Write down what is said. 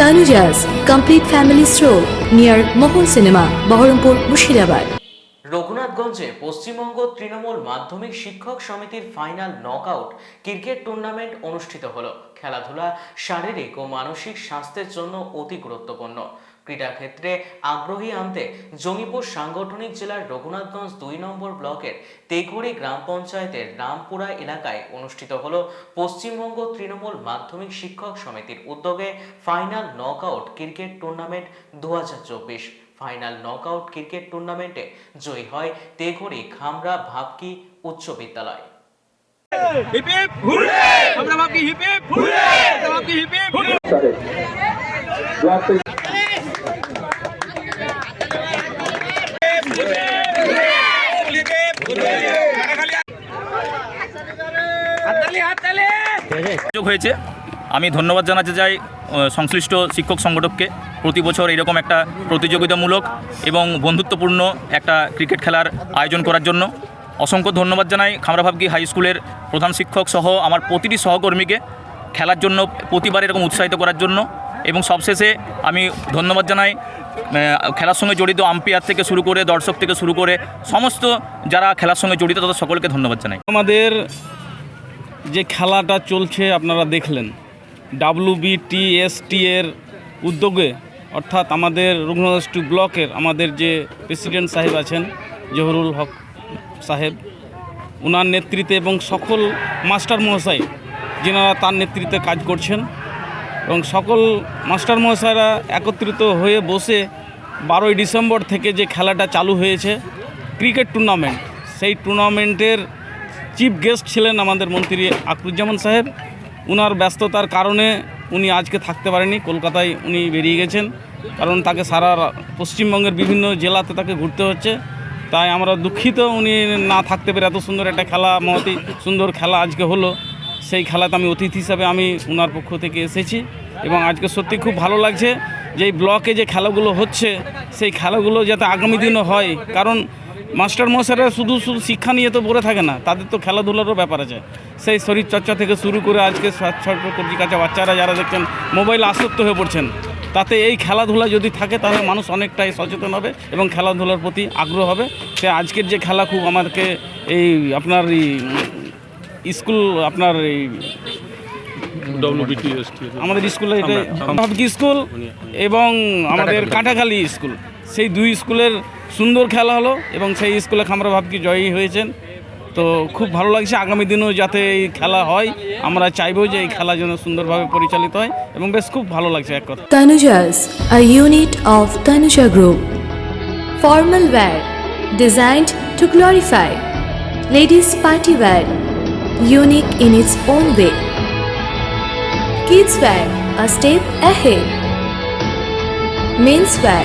Tanujas complete family Stroll near Mohan cinema, Baharampur, Murshidabad. রঘুনাথগঞ্জে Paschimbanga Trinamool মাধ্যমিক শিক্ষক সমিতির ফাইনাল নকআউট ক্রিকেট টুর্নামেন্ট অনুষ্ঠিত হলো। খেলাধুলা, শারীরিক ও মানসিক স্বাস্থ্যের জন্য অতি গুরুত্বপূর্ণ। ক্রীড়াক্ষেত্রে আগ্রহী আনতে জঙ্গিপুর সাংগঠনিক জেলার রঘুনাথগঞ্জ দুই নম্বর ব্লকের তেঘুড়ি গ্রাম পঞ্চায়েতের রামপুরা এলাকায় অনুষ্ঠিত হল পশ্চিমবঙ্গ তৃণমূল মাধ্যমিক শিক্ষক সমিতির উদ্যোগে ফাইনাল নকআউট ক্রিকেট টুর্নামেন্ট দু ফাইনাল নকআউট ক্রিকেট টুর্নামেন্টে জয়ী হয় তেঘড়ি খামরা ভাবকি উচ্চ বিদ্যালয়। Hip hip hurray! আমরা ভাবকি হিপ হিপ হুররে! আমরা ভাবকি হিপ হিপ হুররে সুযোগ হয়েছে। আমি ধন্যবাদ জানাতে চাই সংশ্লিষ্ট শিক্ষক সংগঠককে। প্রতি বছর এরকম একটা প্রতিযোগিতামূলক এবং বন্ধুত্বপূর্ণ একটা ক্রিকেট খেলার আয়োজন করার জন্য অসংখ্য ধন্যবাদ জানাই খামরাভাবকি হাই স্কুলের প্রধান শিক্ষক সহ আমার প্রতিটি সহকর্মীকে খেলার জন্য প্রতিবার এরকম উৎসাহিত করার জন্য এবং সবশেষে আমি ধন্যবাদ জানাই খেলার সঙ্গে জড়িত আম্পায়ার থেকে শুরু করে দর্শক থেকে শুরু করে সমস্ত যারা খেলার সঙ্গে জড়িত তাদের সকলকে ধন্যবাদ জানাই। আমাদের যে খেলাটা চলছে আপনারা দেখলেন ডাব্লিউবিটিএসটি এর উদ্যোগে, অর্থাৎ আমাদের রঘুনাথ টু ব্লকের আমাদের যে প্রেসিডেন্ট সাহেব আছেন, জহরুল হক সাহেব ওনার নেতৃত্বে এবং সকল মাস্টার মহাশয়, যেনারা তার নেতৃত্বে কাজ করছেন এবং সকল মাস্টার মহাশয়রা একত্রিত হয়ে বসে বারোই ডিসেম্বর থেকে যে খেলাটা চালু হয়েছে, ক্রিকেট টুর্নামেন্ট, সেই টুর্নামেন্টের চিফ গেস্ট ছিলেন আমাদের মন্ত্রী আকরুজ্জামান সাহেব। উনার ব্যস্ততার কারণে উনি আজকে থাকতে পারেনি কলকাতায় উনি বেরিয়ে গেছেন। কারণ তাকে সারা পশ্চিমবঙ্গের বিভিন্ন জেলাতে তাকে ঘুরতে হচ্ছে। তাই আমরা দুঃখিত উনি না থাকতে পেরে এত সুন্দর একটা খেলা, মহতি সুন্দর খেলা আজকে হলো। সেই খেলাতে আমি অতিথি হিসাবে আমি ওনার পক্ষ থেকে এসেছি এবং আজকে সত্যি খুব ভালো লাগছে যে ব্লকে যে খেলাগুলো হচ্ছে, সেই খেলাগুলো যাতে আগামী দিনও হয়। কারণ মাস্টার মশাইরা শুধু শুধু শিক্ষা নিয়ে তো পড়ে থাকে না তাদের তো খেলাধুলারও ব্যাপার আছে। সেই শরীর চর্চা থেকে শুরু করে আজকে কবজি কাছে বাচ্চারা যারা দেখছেন মোবাইল আসক্ত হয়ে পড়ছেন তাতে এই খেলাধুলা যদি থাকে তাহলে মানুষ অনেকটাই সচেতন হবে এবং খেলাধুলার প্রতি আগ্রহ হবে। সে আজকের যে খেলা খুব আমাদেরকে এই আপনার এই স্কুল আপনার এই আমাদের স্কুলে এটা স্কুল এবং আমাদের কাঁটাখালী স্কুল। সেই দুই স্কুলের সুন্দর খেলা হলো এবং সেই স্কুলে খামরা ভাবকি জয়ী হয়েছেন। তো খুব ভালো লাগছে আগামী দিনেও যাতে এই খেলা হয়। আমরা চাইব যে এই খেলা যেন সুন্দরভাবে পরিচালিত হয় এবং বেশ খুব ভালো লাগছে এক কথা Tanujas a unit of Tanuja group formal wear designed to glorify ladies party wear unique in its own way kids wear a step ahead men's wear